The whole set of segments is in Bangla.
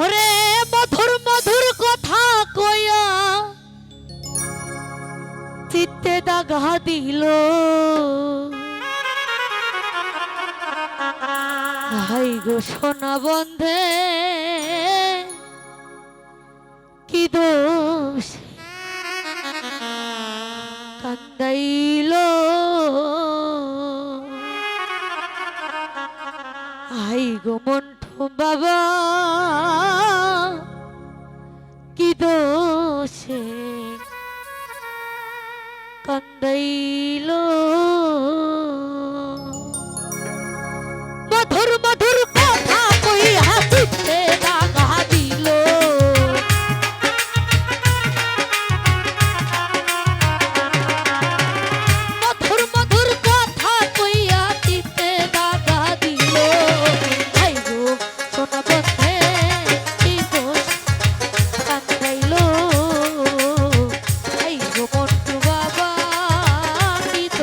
ওরে মধুর মধুর কথা কয়া চিত্তে দাগা দিল। ভাই গো সোনা বন্ধে, কি দোষ? কান্দাই গো মন্টু বাবা।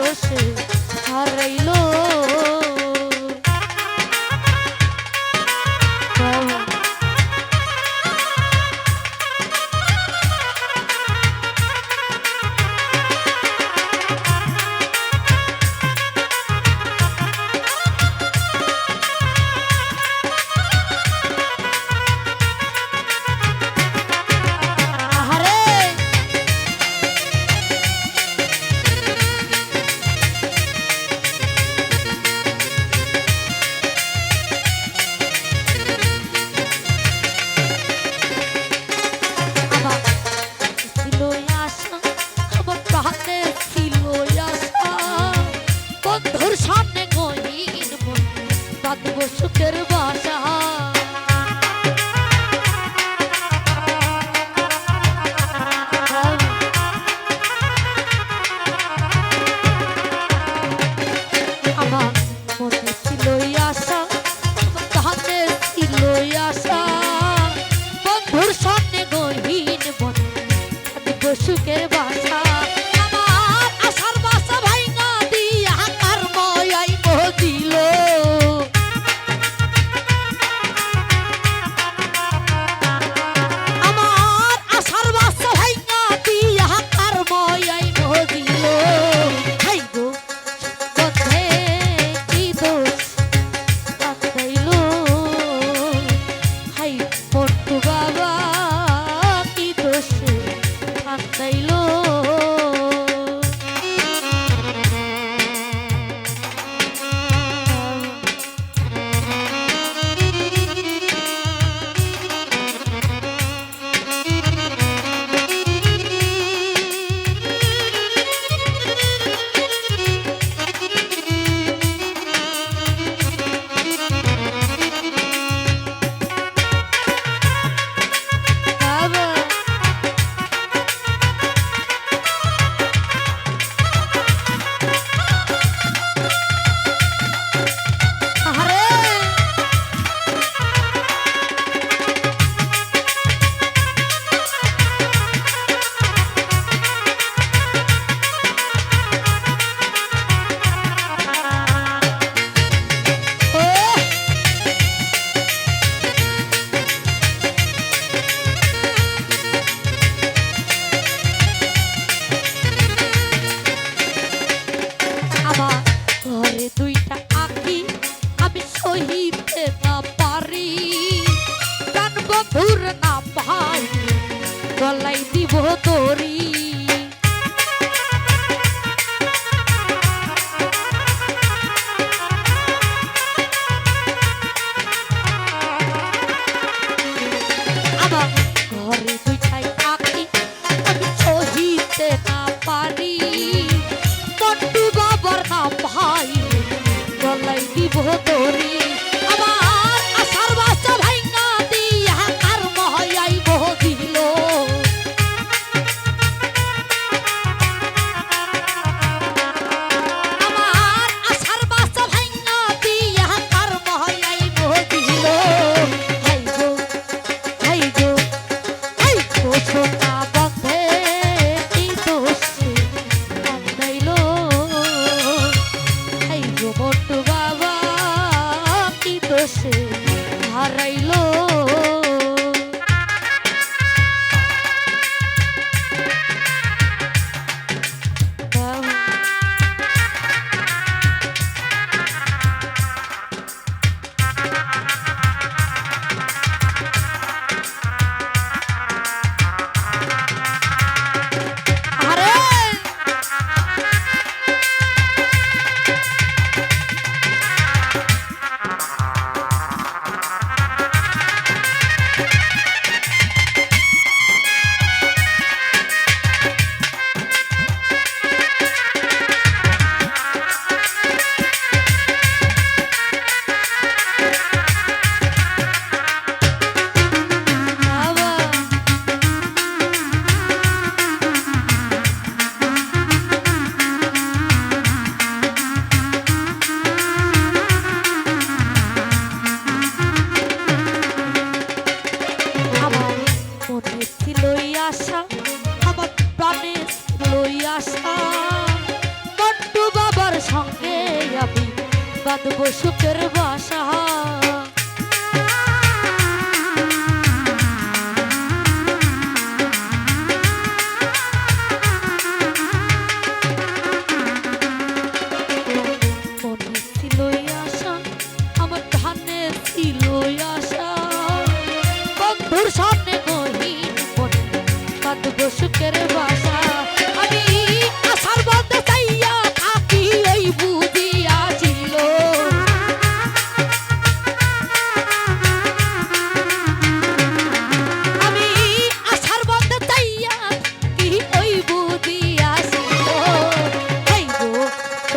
বসে হারাইলো করি।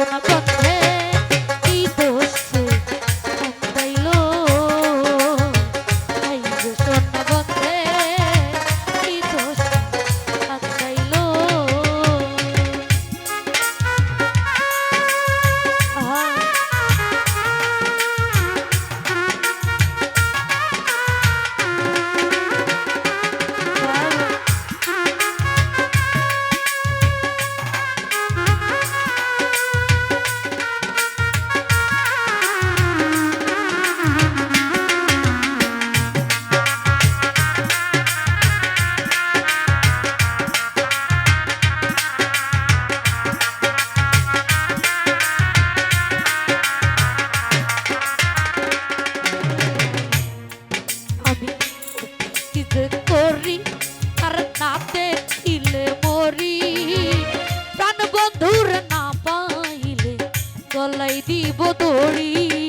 trouble. তার নাতে ইলে মরি। প্রাণ বন্ধুর না পাইলে গলাই দিব দড়ি।